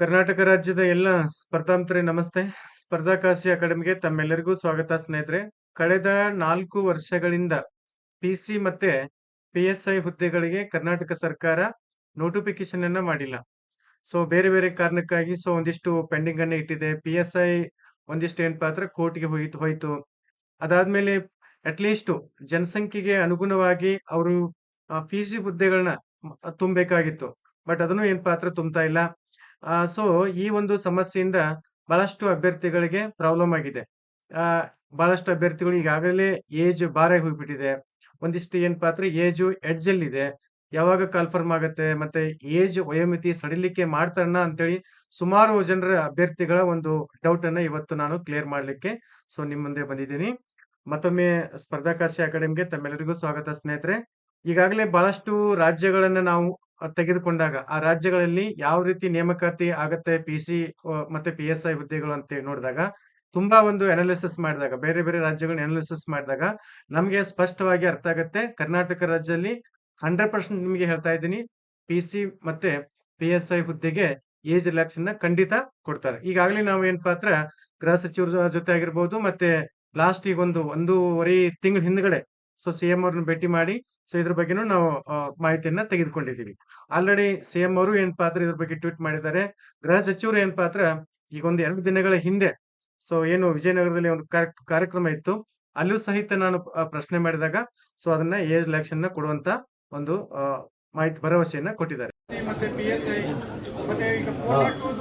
ಕರ್ನಾಟಕ ರಾಜ್ಯದ ಎಲ್ಲ ಸ್ಪರ್ಧಾಂತರೇ ನಮಸ್ತೆ. ಸ್ಪರ್ಧಾಕಾಶಿ ಅಕಾಡೆಮಿಗೆ ತಮ್ಮೆಲ್ಲರಿಗೂ ಸ್ವಾಗತ ಸ್ನೇಹಿತರೆ. ಕಳೆದ ನಾಲ್ಕು ವರ್ಷಗಳಿಂದ ಪಿ ಸಿ ಮತ್ತೆ ಪಿ ಎಸ್ ಐ ಹುದ್ದೆಗಳಿಗೆ ಕರ್ನಾಟಕ ಸರ್ಕಾರ ನೋಟಿಫಿಕೇಶನ್ ಅನ್ನ ಮಾಡಿಲ್ಲ. ಸೊ ಬೇರೆ ಬೇರೆ ಕಾರಣಕ್ಕಾಗಿ ಸೊ ಒಂದಿಷ್ಟು ಪೆಂಡಿಂಗ್ ಅನ್ನ ಇಟ್ಟಿದೆ. ಪಿ ಎಸ್ ಐ ಒಂದಿಷ್ಟು ಏನಪ್ಪಾ ಅಂದ್ರೆ ಕೋರ್ಟ್ಗೆ ಹೋಯಿತು, ಹೋಯ್ತು. ಅದಾದ್ಮೇಲೆ ಅಟ್ಲೀಸ್ಟ್ ಜನಸಂಖ್ಯೆಗೆ ಅನುಗುಣವಾಗಿ ಅವರು ಪಿ ಸಿ ಹುದ್ದೆಗಳನ್ನ ತುಂಬಬೇಕಾಗಿತ್ತು. ಬಟ್ ಅದನ್ನು ಏನ್ ಪಾತ್ರ ತುಂಬ್ತಾ ಇಲ್ಲ. ಸೊ ಈ ಒಂದು ಸಮಸ್ಯೆಯಿಂದ ಬಹಳಷ್ಟು ಅಭ್ಯರ್ಥಿಗಳಿಗೆ ಪ್ರಾಬ್ಲಮ್ ಆಗಿದೆ. ಬಹಳಷ್ಟು ಅಭ್ಯರ್ಥಿಗಳು ಈಗಾಗಲೇ ಏಜ್ ಬಾರ ಹೋಗ್ಬಿಟ್ಟಿದೆ. ಒಂದಿಷ್ಟು ಏನು ಅಂದ್ರೆ ಏಜು ಎಡ್ಜ್ ಅಲ್ಲಿ ಇದೆ. ಯಾವಾಗ ಕನ್ಫರ್ಮ್ ಆಗುತ್ತೆ, ಮತ್ತೆ ಏಜ್ ವಯೋಮಿತಿ ಸಡಿಲಿಕ್ಕೆ ಮಾಡ್ತಾರಣ ಅಂತೇಳಿ ಸುಮಾರು ಜನರ ಅಭ್ಯರ್ಥಿಗಳ ಒಂದು ಡೌಟ್ ಅನ್ನ ಇವತ್ತು ನಾನು ಕ್ಲಿಯರ್ ಮಾಡ್ಲಿಕ್ಕೆ ಸೊ ನಿಮ್ಮ ಮುಂದೆ ಬಂದಿದ್ದೀನಿ. ಮತ್ತೊಮ್ಮೆ ಸ್ಪರ್ಧಾಕಾಶಿ ಅಕಾಡೆಮಿಗೆ ತಮ್ಮೆಲ್ಲರಿಗೂ ಸ್ವಾಗತ ಸ್ನೇಹಿತರೆ. ಈಗಾಗಲೇ ಬಹಳಷ್ಟು ರಾಜ್ಯಗಳನ್ನ ನಾವು ತೆಗೆದುಕೊಂಡಾಗ, ಆ ರಾಜ್ಯಗಳಲ್ಲಿ ಯಾವ ರೀತಿ ನೇಮಕಾತಿ ಆಗತ್ತೆ ಪಿ ಸಿ ಮತ್ತೆ ಪಿ ಎಸ್ ಐ ಹುದ್ದೆಗಳು ಅಂತ ನೋಡಿದಾಗ, ತುಂಬಾ ಒಂದು ಅನಾಲಿಸಿಸ್ ಮಾಡಿದಾಗ, ಬೇರೆ ಬೇರೆ ರಾಜ್ಯಗಳನ್ನ ಅನಾಲಿಸಿಸ್ ಮಾಡಿದಾಗ, ನಮಗೆ ಸ್ಪಷ್ಟವಾಗಿ ಅರ್ಥ ಆಗುತ್ತೆ. ಕರ್ನಾಟಕ ರಾಜ್ಯದಲ್ಲಿ ಹಂಡ್ರೆಡ್ ಪರ್ಸೆಂಟ್ ನಿಮಗೆ ಹೇಳ್ತಾ ಇದ್ದೀನಿ ಪಿ ಸಿ ಮತ್ತೆ ಪಿ ಎಸ್ ಐ ಹುದ್ದೆಗೆ ಏಜ್ ರಿಲ್ಯಾಕ್ಸನ್ನ ಖಂಡಿತ ಕೊಡ್ತಾರೆ. ಈಗಾಗಲೇ ನಾವು ಏನಪ್ಪಾ ಪಾತ್ರ, ಗೃಹ ಸಚಿವರ ಜೊತೆ ಆಗಿರ್ಬೋದು, ಮತ್ತೆ ಲಾಸ್ಟ್ ಈಗ ಒಂದು ಒಂದೂವರೆ ತಿಂಗಳ ಹಿಂದ್ಗಡೆ ಸೊ ಸಿ ಎಂ ಅವ್ರನ್ನ ಭೇಟಿ ಮಾಡಿ ಸೊ ಇದ್ರ ಬಗ್ಗೆನೂ ನಾವು ಮಾಹಿತಿಯನ್ನ ತೆಗೆದುಕೊಂಡಿದ್ದೀವಿ. ಆಲ್ರೆಡಿ ಸಿ ಎಂ ಅವರು ಏನಪ್ಪಾ ಅಂದ್ರೆ ಇದ್ರ ಬಗ್ಗೆ ಟ್ವೀಟ್ ಮಾಡಿದ್ದಾರೆ. ಗೃಹ ಸಚಿವರು ಏನಪ್ಪಾ ಪಾತ್ರ? ಈಗ ಒಂದು ಎರಡು ದಿನಗಳ ಹಿಂದೆ ಸೊ ಏನು ವಿಜಯನಗರದಲ್ಲಿ ಒಂದು ಕಾರ್ಯ- ಕಾರ್ಯಕ್ರಮ ಇತ್ತು. ಅಲ್ಲೂ ಸಹಿತ ನಾನು ಪ್ರಶ್ನೆ ಮಾಡಿದಾಗ ಸೊ ಅದನ್ನ ಏಜ್ನ ಕೊಡುವಂತ ಒಂದು ಮಾಹಿತಿ, ಭರವಸೆಯನ್ನ ಕೊಟ್ಟಿದ್ದಾರೆ. ಮತ್ತೆ ಪಿ ಎಸ್ ಐ ಮತ್ತೆ ಈಗ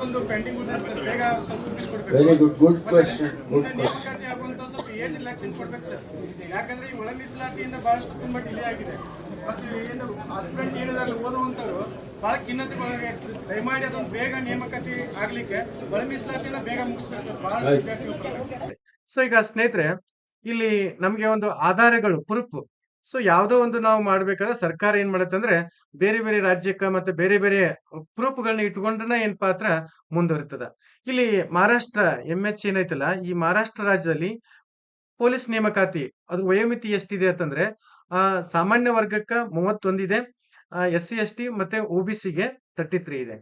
ಒಂದು ಪೆಂಡಿಂಗ್ ಇದೆ ಸರ್ ಬೇಗ ಸ್ವಲ್ಪ ಮುಗಿಸ್ಕೊಡ್ಬೇಕು very good good question good question ಆಗುವಂತ ಸ್ವಲ್ಪ ಏಜ್ ರಿಲ್ಯಾಕ್ಸನ್ ಕೊಡ್ಬೇಕು ಸರ್ ಯಾಕಂದ್ರೆ ಈ ಒಳ ಮೀಸಲಾತಿಯಿಂದ ಬಹಳಷ್ಟು ತುಂಬಾ ಡಿಲೇ ಆಗಿದೆ. ಮತ್ತೆ ಏನು ಆಸ್ಪಿರೆಂಟ್ ಏನಿದಾರಲ್ಲ ಓದುವಂತರು ಬಹಳ ಖಿನ್ನತೆ ಒಳಗೆ ಇರ್ತಾರೆ. ದಯಮಾಡಿ ಅದೊಂದು ಬೇಗ ನೇಮಕಾತಿ ಆಗ್ಲಿಕ್ಕೆ ಒಳ ಮೀಸಲಾತಿನ ಬೇಗ ಮುಗಿಸ್ಬೇಕು ಸರ್ ಬಹಳಷ್ಟು. ವಿದ್ಯಾರ್ಥಿಗಳು ಸೊ ಈಗ ಸ್ನೇಹಿತರೆ ಇಲ್ಲಿ ನಮ್ಗೆ ಒಂದು ಆಧಾರಗಳು ಪ್ರೂಫ್ ಸೊ ಯಾವುದೋ ಒಂದು ನಾವು ಮಾಡ್ಬೇಕಾದ್ರೆ ಸರ್ಕಾರ ಏನ್ ಮಾಡುತ್ತೆ ಅಂದ್ರೆ ಬೇರೆ ಬೇರೆ ರಾಜ್ಯಕ್ಕೆ ಮತ್ತೆ ಬೇರೆ ಬೇರೆ ಪ್ರೂಫ್ಗಳನ್ನ ಇಟ್ಕೊಂಡ್ರೆ ಏನ್ ಪಾತ್ರ ಮುಂದುವರಿತದ. ಇಲ್ಲಿ ಮಹಾರಾಷ್ಟ್ರ ಎಂ ಎಚ್ ಏನೈತಲ್ಲ, ಈ ಮಹಾರಾಷ್ಟ್ರ ರಾಜ್ಯದಲ್ಲಿ ಪೊಲೀಸ್ ನೇಮಕಾತಿ ಅದು ವಯೋಮಿತಿ ಎಷ್ಟಿದೆ ಅಂತಂದ್ರೆ, ಆ, ಸಾಮಾನ್ಯ ವರ್ಗಕ್ಕ ಮೂವತ್ತೊಂದಿದೆ ಎಸ್ ಸಿ ಎಸ್ ಟಿ ಮತ್ತೆ ಒ ಬಿ ಸಿಗೆ ತರ್ಟಿ ತ್ರೀ ಇದೆ.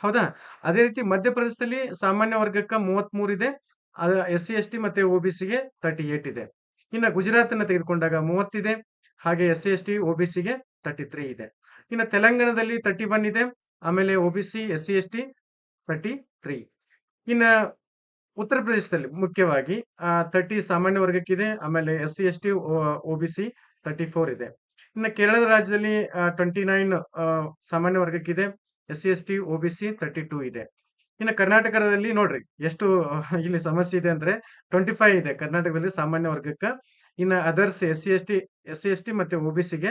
ಹೌದಾ? ಅದೇ ರೀತಿ ಮಧ್ಯಪ್ರದೇಶದಲ್ಲಿ ಸಾಮಾನ್ಯ ವರ್ಗಕ್ಕ ಮೂವತ್ಮೂರು ಇದೆ ಎಸ್ ಸಿ ಎಸ್ ಟಿ ಮತ್ತೆ ಒ ಬಿ ಸಿಗೆ ತರ್ಟಿ ಏಟ್ ಇದೆ. ಇನ್ನು ಗುಜರಾತ್ ಅನ್ನ ತೆಗೆದುಕೊಂಡಾಗ ಮೂವತ್ತಿದೆ ಹಾಗೆ S C S T O B ಸಿಗೆ ತರ್ಟಿ ತ್ರೀ ಇದೆ. ಇನ್ನು ತೆಲಂಗಾಣದಲ್ಲಿ ತರ್ಟಿ ಒನ್ ಇದೆ, ಆಮೇಲೆ O B C S C S T thirty three ಇನ್ನು ಉತ್ತರ ಪ್ರದೇಶದಲ್ಲಿ ಮುಖ್ಯವಾಗಿ ತರ್ಟಿ ಸಾಮಾನ್ಯ ವರ್ಗಕ್ಕಿದೆ, ಆಮೇಲೆ S C S T O B C thirty four ಇದೆ. ಇನ್ನು ಕೇರಳದ ರಾಜ್ಯದಲ್ಲಿ ಟ್ವೆಂಟಿ ನೈನ್ ಸಾಮಾನ್ಯ ವರ್ಗಕ್ಕಿದೆ S C S T O B C thirty two ಇದೆ. ಇನ್ನು ಕರ್ನಾಟಕದಲ್ಲಿ ನೋಡ್ರಿ, ಎಷ್ಟು ಇಲ್ಲಿ ಸಮಸ್ಯೆ ಇದೆ ಅಂದ್ರೆ ಟ್ವೆಂಟಿ ಫೈವ್ ಇದೆ ಕರ್ನಾಟಕದಲ್ಲಿ ಸಾಮಾನ್ಯ ವರ್ಗಕ್ಕೆ. ಇನ್ನು others S C S T S C S T ಮತ್ತೆ ಒ ಬಿ ಸಿಗೆ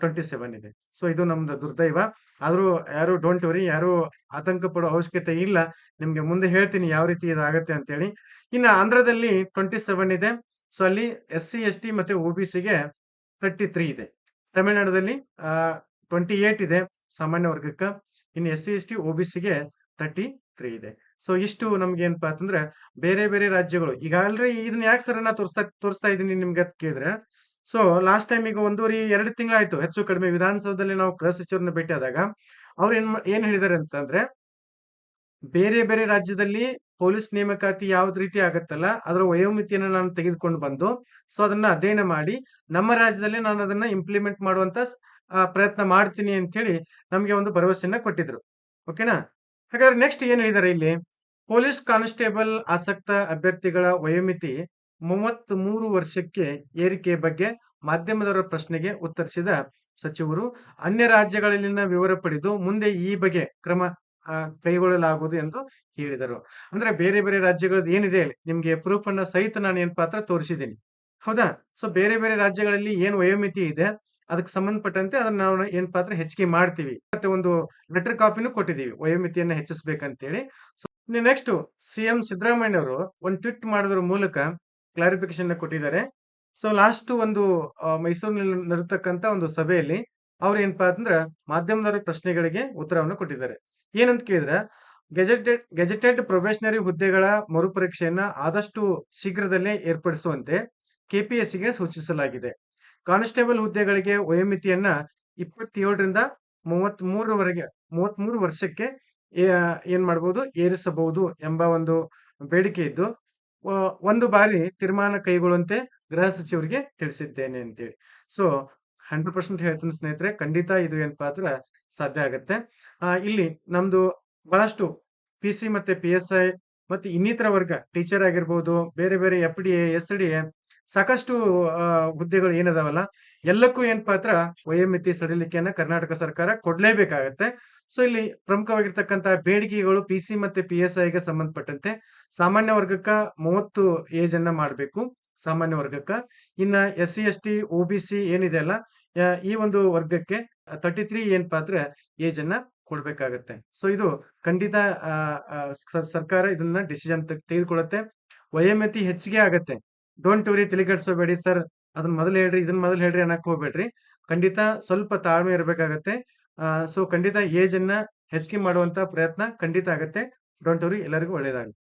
ಟ್ವೆಂಟಿ ಸೆವೆನ್ ಇದೆ. ಸೊ ಇದು ನಮ್ದು ದುರ್ದೈವ. ಆದರೂ ಯಾರು ಡೋಂಟ್ ವರಿ ಯಾರು ಆತಂಕ ಪಡೋ ಅವಶ್ಯಕತೆ ಇಲ್ಲ. ನಿಮಗೆ ಮುಂದೆ ಹೇಳ್ತೀನಿ ಯಾವ ರೀತಿ ಇದಾಗುತ್ತೆ ಅಂತೇಳಿ. ಇನ್ನು ಆಂಧ್ರದಲ್ಲಿ ಟ್ವೆಂಟಿ ಸೆವೆನ್ ಇದೆ. ಸೊ ಅಲ್ಲಿ ಎಸ್ ಸಿ ಎಸ್ ಟಿ ಮತ್ತೆ ಒ ಬಿ ಸಿಗೆ ತರ್ಟಿ ತ್ರೀ ಇದೆ. ತಮಿಳುನಾಡಲ್ಲಿ ಟ್ವೆಂಟಿ ಏಟ್ ಇದೆ ಸಾಮಾನ್ಯ ವರ್ಗಕ್ಕೆ. ಇನ್ನು S C S T O B ಸಿಗೆ ತರ್ಟಿ ತ್ರೀ ಇದೆ. ಸೊ ಇಷ್ಟು ನಮ್ಗೆ ಏನಪ್ಪಾ ಅಂತಂದ್ರೆ ಬೇರೆ ಬೇರೆ ರಾಜ್ಯಗಳು. ಈಗ ಅಲ್ರಿ ಇದನ್ನ ಯಾಕೆ ಸರ್ ನಾ ತೋರಿಸ್ತಾ ತೋರಿಸ್ತಾ ಇದ್ದೀನಿ ನಿಮ್ಗೆ ಕೇಳಿದ್ರೆ ಸೊ ಲಾಸ್ಟ್ ಟೈಮ್ ಈಗ ಒಂದೂವರೆ, ಎರಡು ತಿಂಗಳಾಯ್ತು ಹೆಚ್ಚು ಕಡಿಮೆ ವಿಧಾನಸೌಧದಲ್ಲಿ ನಾವು ಗೃಹ ಸಚಿವರನ್ನ ಭೇಟಿ ಆದಾಗ, ಅವ್ರು ಏನ್ ಏನ್ ಹೇಳಿದಾರೆ ಅಂತಂದ್ರೆ, ಬೇರೆ ಬೇರೆ ರಾಜ್ಯದಲ್ಲಿ ಪೊಲೀಸ್ ನೇಮಕಾತಿ ಯಾವ್ದು ರೀತಿ ಆಗತ್ತಲ್ಲ, ಅದರ ವಯೋಮಿತಿಯನ್ನು ನಾನು ತೆಗೆದುಕೊಂಡು ಬಂದು ಸೊ ಅದನ್ನ ಅಧ್ಯಯನ ಮಾಡಿ, ನಮ್ಮ ರಾಜ್ಯದಲ್ಲಿ ನಾನು ಅದನ್ನ ಇಂಪ್ಲಿಮೆಂಟ್ ಮಾಡುವಂತ ಪ್ರಯತ್ನ ಮಾಡ್ತೀನಿ ಅಂತ ಹೇಳಿ ನಮ್ಗೆ ಒಂದು ಭರವಸೆಯನ್ನ ಕೊಟ್ಟಿದ್ರು. ಓಕೆನಾ ಹಾಗಾದ್ರೆ ನೆಕ್ಸ್ಟ್ ಏನ್ ಹೇಳಿದಾರೆ ಇಲ್ಲಿ? ಪೊಲೀಸ್ ಕಾನ್ಸ್ಟೇಬಲ್ ಆಸಕ್ತ ಅಭ್ಯರ್ಥಿಗಳ ವಯೋಮಿತಿ ಮೂವತ್ತ್ ಮೂರು ವರ್ಷಕ್ಕೆ ಏರಿಕೆ ಬಗ್ಗೆ ಮಾಧ್ಯಮದವರ ಪ್ರಶ್ನೆಗೆ ಉತ್ತರಿಸಿದ ಸಚಿವರು, ಅನ್ಯ ರಾಜ್ಯಗಳಲ್ಲಿನ ವಿವರ ಪಡೆದು ಮುಂದೆ ಈ ಬಗ್ಗೆ ಕ್ರಮ ಕೈಗೊಳ್ಳಲಾಗುವುದು ಎಂದು ಹೇಳಿದರು. ಅಂದ್ರೆ ಬೇರೆ ಬೇರೆ ರಾಜ್ಯಗಳದ್ದು ಏನಿದೆ ನಿಮ್ಗೆ ಪ್ರೂಫ್ ಅನ್ನ ಸಹಿತ ನಾನು ಏನ್ ಪಾತ್ರ ತೋರಿಸಿದ್ದೀನಿ. ಹೌದಾ? ಸೊ ಬೇರೆ ಬೇರೆ ರಾಜ್ಯಗಳಲ್ಲಿ ಏನ್ ವಯೋಮಿತಿ ಇದೆ? ಅದಕ್ಕೆ ಸಂಬಂಧಪಟ್ಟಂತೆ ಅದನ್ನ ನಾವು ಏನ್ ಪಾತ್ರ ಹೆಚ್ಚಿಗೆ ಮಾಡ್ತೀವಿ. ಮತ್ತೆ ಒಂದು ಲೆಟರ್ ಕಾಪಿನೂ ಕೊಟ್ಟಿದ್ದೀವಿ, ವಯೋಮಿತಿಯನ್ನ ಹೆಚ್ಚಿಸಬೇಕಂತೇಳಿ. ಸೊ ನೆಕ್ಸ್ಟ್ ಸಿಎಂ ಸಿದ್ದರಾಮಯ್ಯ ಅವರು ಒಂದು ಟ್ವಿಟ್ ಮಾಡೋದ್ರ ಮೂಲಕ ಕ್ಲಾರಿಫಿಕೇಶನ್ ಕೊಟ್ಟಿದ್ದಾರೆ. ಸೊ ಲಾಸ್ಟ್ ಒಂದು ಮೈಸೂರಿನಲ್ಲಿ ನಡೆತಕ್ಕಂತ ಒಂದು ಸಭೆಯಲ್ಲಿ ಅವ್ರು ಏನಪ್ಪಾ ಅಂದ್ರೆ ಮಾಧ್ಯಮದವರ ಪ್ರಶ್ನೆಗಳಿಗೆ ಉತ್ತರವನ್ನು ಕೊಟ್ಟಿದ್ದಾರೆ. ಏನಂತ ಕೇಳಿದ್ರೆ ಗೆಜೆಟೆಡ್ ಗೆಜೆಟೆಡ್ ಪ್ರೊಬೇಷನರಿ ಹುದ್ದೆಗಳ ಮರುಪರೀಕ್ಷೆಯನ್ನ ಆದಷ್ಟು ಶೀಘ್ರದಲ್ಲೇ ಏರ್ಪಡಿಸುವಂತೆ ಕೆಪಿಎಸ್ಸಿಗೆ ಸೂಚಿಸಲಾಗಿದೆ. ಕಾನ್ಸ್ಟೇಬಲ್ ಹುದ್ದೆಗಳಿಗೆ ವಯೋಮಿತಿಯನ್ನ ಇಪ್ಪತ್ತೇಳರಿಂದ ಮೂವತ್ತ್ ಮೂರವರೆಗೆ ಮೂವತ್ತ್ ಮೂರು ವರ್ಷಕ್ಕೆ ಏನ್ ಮಾಡ್ಬೋದು, ಏರಿಸಬಹುದು ಎಂಬ ಒಂದು ಬೇಡಿಕೆ ಇದ್ದು ಒಂದು ಬಾರಿ ತೀರ್ಮಾನ ಕೈಗೊಳ್ಳುವಂತೆ ಗೃಹ ಸಚಿವರಿಗೆ ತಿಳಿಸಿದ್ದೇನೆ ಅಂತೇಳಿ. ಸೊ, ಹಂಡ್ರೆಡ್ ಪರ್ಸೆಂಟ್ ಹೇಳ್ತೀನಿ ಸ್ನೇಹಿತರೆ, ಖಂಡಿತ ಇದು ಏನಪ್ಪಾ ಅಂದ್ರೆ ಸಾಧ್ಯ ಆಗುತ್ತೆ. ಇಲ್ಲಿ ನಮ್ದು ಬಹಳಷ್ಟು ಪಿ ಸಿ ಮತ್ತೆ ಪಿ ಎಸ್ ಐ ಮತ್ತೆ ಇನ್ನಿತರ ವರ್ಗ ಟೀಚರ್ ಆಗಿರ್ಬೋದು, ಬೇರೆ ಬೇರೆ F D A, S D A ಸಾಕಷ್ಟು ಹುದ್ದೆಗಳು ಏನದಾವಲ್ಲ, ಎಲ್ಲಕ್ಕೂ ಏನಪ್ಪಾ ಹತ್ರ ವಯೋಮಿತಿ ಸಡಿಲಿಕೆಯನ್ನ ಕರ್ನಾಟಕ ಸರ್ಕಾರ ಕೊಡ್ಲೇಬೇಕಾಗತ್ತೆ. ಸೊ, ಇಲ್ಲಿ ಪ್ರಮುಖವಾಗಿರ್ತಕ್ಕಂತಹ ಬೇಡಿಕೆಗಳು ಪಿ ಸಿ ಮತ್ತೆ ಪಿ ಎಸ್ ಐಗೆ ಸಂಬಂಧಪಟ್ಟಂತೆ ಸಾಮಾನ್ಯ ವರ್ಗಕ್ಕ ಮೂವತ್ತು ಏಜ್ ಅನ್ನ ಮಾಡಬೇಕು, ಸಾಮಾನ್ಯ ವರ್ಗಕ್ಕ. ಇನ್ನ S C, S T O B C ಏನಿದೆ ಅಲ್ಲ ಈ ಒಂದು ವರ್ಗಕ್ಕೆ ತರ್ಟಿ ತ್ರೀ ಏನಪ್ಪಾ ಅಂದ್ರೆ ಏಜ್ ಅನ್ನ ಕೊಡ್ಬೇಕಾಗತ್ತೆ. ಸೊ, ಇದು ಖಂಡಿತ ಸರ್ಕಾರ ಇದನ್ನ ಡಿಸಿಷನ್ ತೆಗೆದುಕೊಳ್ಳುತ್ತೆ. ವಯೋಮಿತಿ ಹೆಚ್ಚಿಗೆ ಆಗತ್ತೆ. ಡೋಂಟ್ ವರಿ ತಲೆಕೆಡ್ಸೋಬೇಡಿ ಸರ್ ಅದನ್ನ ಮೊದಲು ಹೇಳ್ರಿ ಇದನ್ನ ಮೊದಲು ಹೇಳ್ರಿ ಅನ್ನಕ್ಕೆ ಹೋಗ್ಬೇಡ್ರಿ. ಖಂಡಿತ ಸ್ವಲ್ಪ ತಾಳ್ಮೆ ಇರಬೇಕಾಗತ್ತೆ. ಸೊ ಖಂಡಿತ ಏಜ್ ಅನ್ನ ಹೆಚ್ಚಿಗೆ ಮಾಡುವಂತ ಪ್ರಯತ್ನ ಖಂಡಿತ ಆಗತ್ತೆ. ಡೋಂಟ್ ವರಿ ಎಲ್ಲರಿಗೂ ಒಳ್ಳೇದಾಗಲಿ.